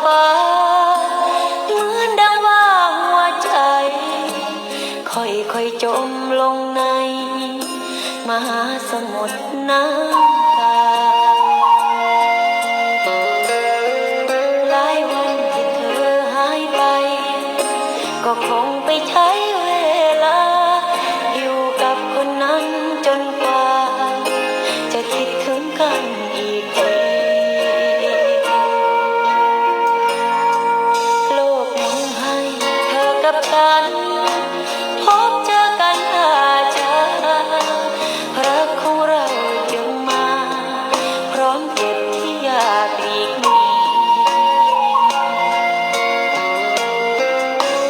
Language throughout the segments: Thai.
เหมือนดัวหัวใจ ค่อยๆจมลงใน มหาสมุทรน้ำตาหลายวันที่เธอหายไป ก็คงไปใช้ กัน พบเจอกันอาจารักของเราจึงมา พร้อมเจ็บที่อยากหลีกหนี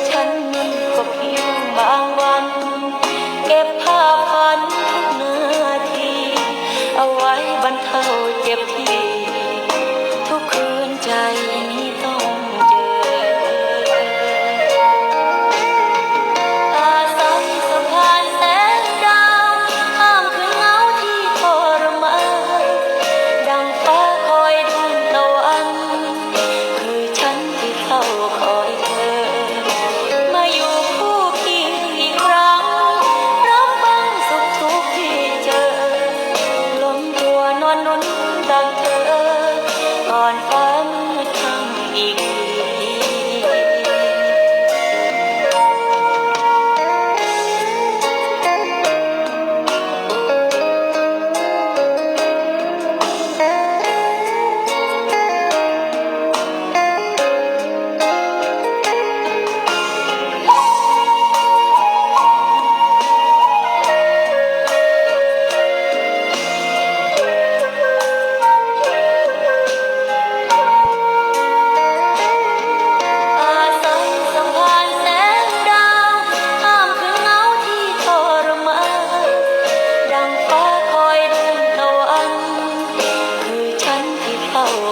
ฉันนั้นก็เพียงบางวัน เก็บภาพฝันทุกนาที เอาไว้บรรเทาเจ็บที่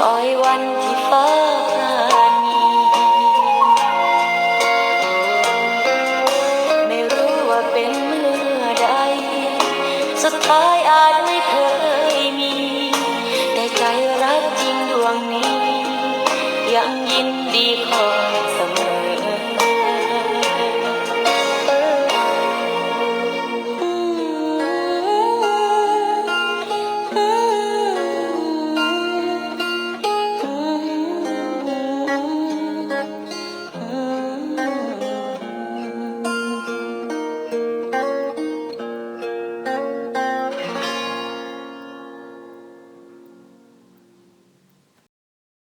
ปอยวันที่ฟ้าผ่านไม่รู้ว่าเป็นเมื่อใด สุดท้ายอาจไม่เคยมี แต่ใจรักจริงดวงนี้ ยังยินดีขอ